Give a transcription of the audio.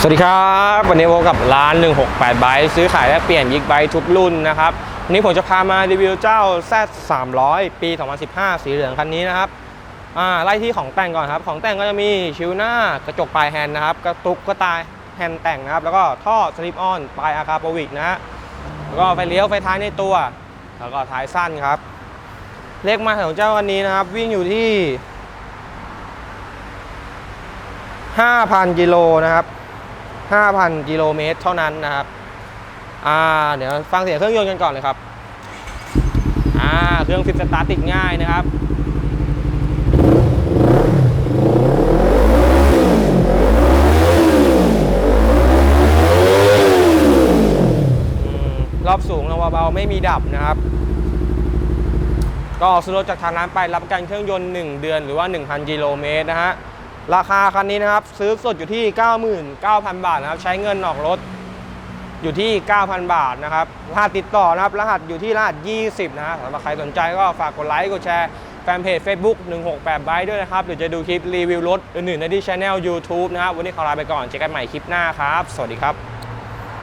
สวัสดีครับ วันนี้พบกับร้าน 168ไบซื้อขายและเปลี่ยนยิกไบทุกรุ่นนะครับ วันนี้ผมจะพามารีวิวเจ้า Z 3 0 0ปี 2015 สีเหลืองคันนี้นะครับอ่าไล่ที่ของแต่งก่อนครับ ของแต่งก็จะมีชิวหน้ากระจกปลายแฮนด์นะครับ กระตุกก็ตายแฮนด์แต่งนะครับ แล้วก็ท่อสลิปออนปลายอาคาโปวิกนะฮะแล้วก็ไฟเลี้ยวไฟท้ายในตัว แล้วก็ท้ายสั้นครับ เลขมาของเจ้าวันนี้นะครับ วิ่งอยู่ที่ 5,000 กิโลนะครับ 5,000 กิโลเมตรเท่านั้นนะครับ อ่า เดี๋ยวฟังเสียงเครื่องยนต์กันก่อนเลยครับ อ่า เครื่องฟิปสตาร์ติดง่ายนะครับอรอบสูงลงเบาๆไม่มีดับนะครับ ก็ซื้อรถจากทางร้านไปรับประกันเครื่องยนต์ 1 เดือนหรือว่า 1,000 กิโลเมตรนะฮะ ราคาคันนี้นะครับซื้อสดอยู่ที่ 99,000 บาทนะครับ ใช้เงินออกรถอยู่ที่ 9,000 บาทนะครับรหัสติดต่อนะครับ รหัสอยู่ที่รหัส 20 นะสำหรับใครสนใจก็ฝากกดไลค์กดแชร์แฟนเพจ Facebook 168ไบด้วยนะครับหรือจะดูคลิปรีวิวรถอื่นๆในที่ช anel YouTube นะครับวันนี้ขอลาไปก่อนเจอกันใหม่คลิปหน้าครับ สวัสดีครับ